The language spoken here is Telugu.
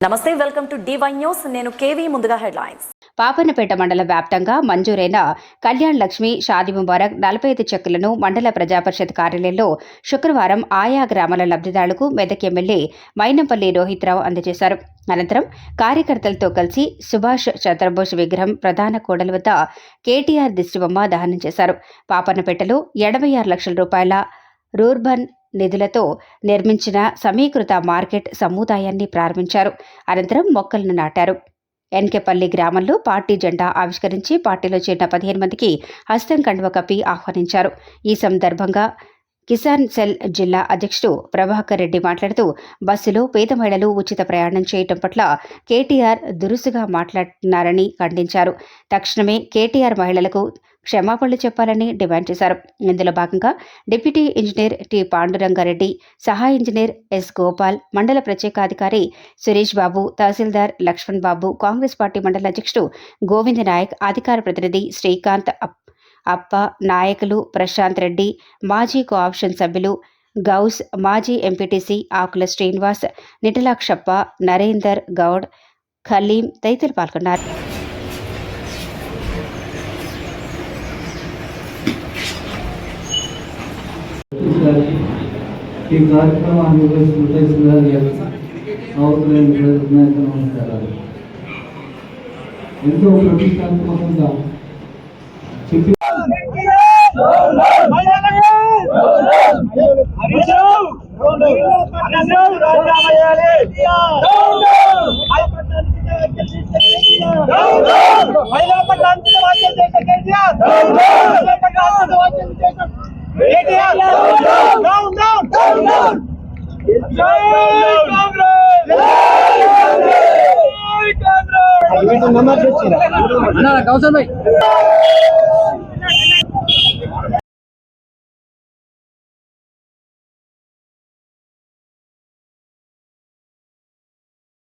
నమస్తే వెల్కమ్ టు డివై న్యూస్ నేను కేవీ ముందుగా హెడ్లైన్స్. పాపన్నపేట మండల వ్యాప్తంగా మంజూరైన కళ్యాణ్ లక్ష్మి షాది ముబారక్ నలభై ఐదు చెక్కులను మండల ప్రజాపరిషత్ కార్యాలయంలో శుక్రవారం ఆయా గ్రామాల లబ్ధిదారులకు మెదక్ ఎమ్మెల్యే మైనంపల్లి రోహిత్రావు అందజేశారు. అనంతరం కార్యకర్తలతో కలిసి సుభాష్ చంద్రబోస్ విగ్రహం ప్రధాన కోడల వద్ద కేటీఆర్ దిష్టిబొమ్మ దహనం చేశారు. పాపన్నపేటలో ఎనభై ఆరు లక్షల రూపాయల రూర్బన్ నిధులతో నిర్మించిన సమీకృత మార్కెట్ సముదాయాన్ని ప్రారంభించారు. అనంతరం మొక్కలను నాటారు. ఎన్కెపల్లి గ్రామంలో పార్టీ జెండా ఆవిష్కరించి పార్టీలో చేరిన పదిహేను మందికి హస్తం కండువ కప్పి ఆహ్వానించారు. ఈ సందర్భంగా కిసాన్ సెల్ జిల్లా అధ్యక్షుడు ప్రభాకర్ రెడ్డి మాట్లాడుతూ బస్సులో పేద మహిళలు ఉచిత ప్రయాణం చేయటం పట్ల కేటీఆర్ దురుసుగా మాట్లాడుతున్నారని ఖండించారు. తక్షణమే కేటీఆర్ మహిళలకు క్షమాపణలు చెప్పాలని డిమాండ్ చేశారు. ఇందులో భాగంగా డిప్యూటీ ఇంజనీర్ టి పాండురంగారెడ్డి సహాయ ఇంజనీర్ ఎస్ గోపాల్ మండల ప్రత్యేకాధికారి సురేష్ బాబు తహసీల్దార్ లక్ష్మణ్ బాబు కాంగ్రెస్ పార్టీ మండల అధ్యక్షుడు గోవింద్ నాయక్ అధికార ప్రతినిధి శ్రీకాంత్ అప్ప నాయకులు ప్రశాంత్ రెడ్డి మాజీ కోఆప్షన్ సభ్యులు గౌస్ మాజీ ఎంపీటీసీ ఆకుల శ్రీనివాస్ నిటిలాక్షప్ప నరేందర్ గౌడ్ ఖలీం తదితరులు పాల్గొన్నారు. ఈ కార్యక్రమాన్ని నిర్వహిస్తున్న సుధారి గారికి అవసరమైన వినాయక నమస్కారాలు ఎంతో ప్రతిష్టాత్మకంగా చెప్పి కాంగ్రెస్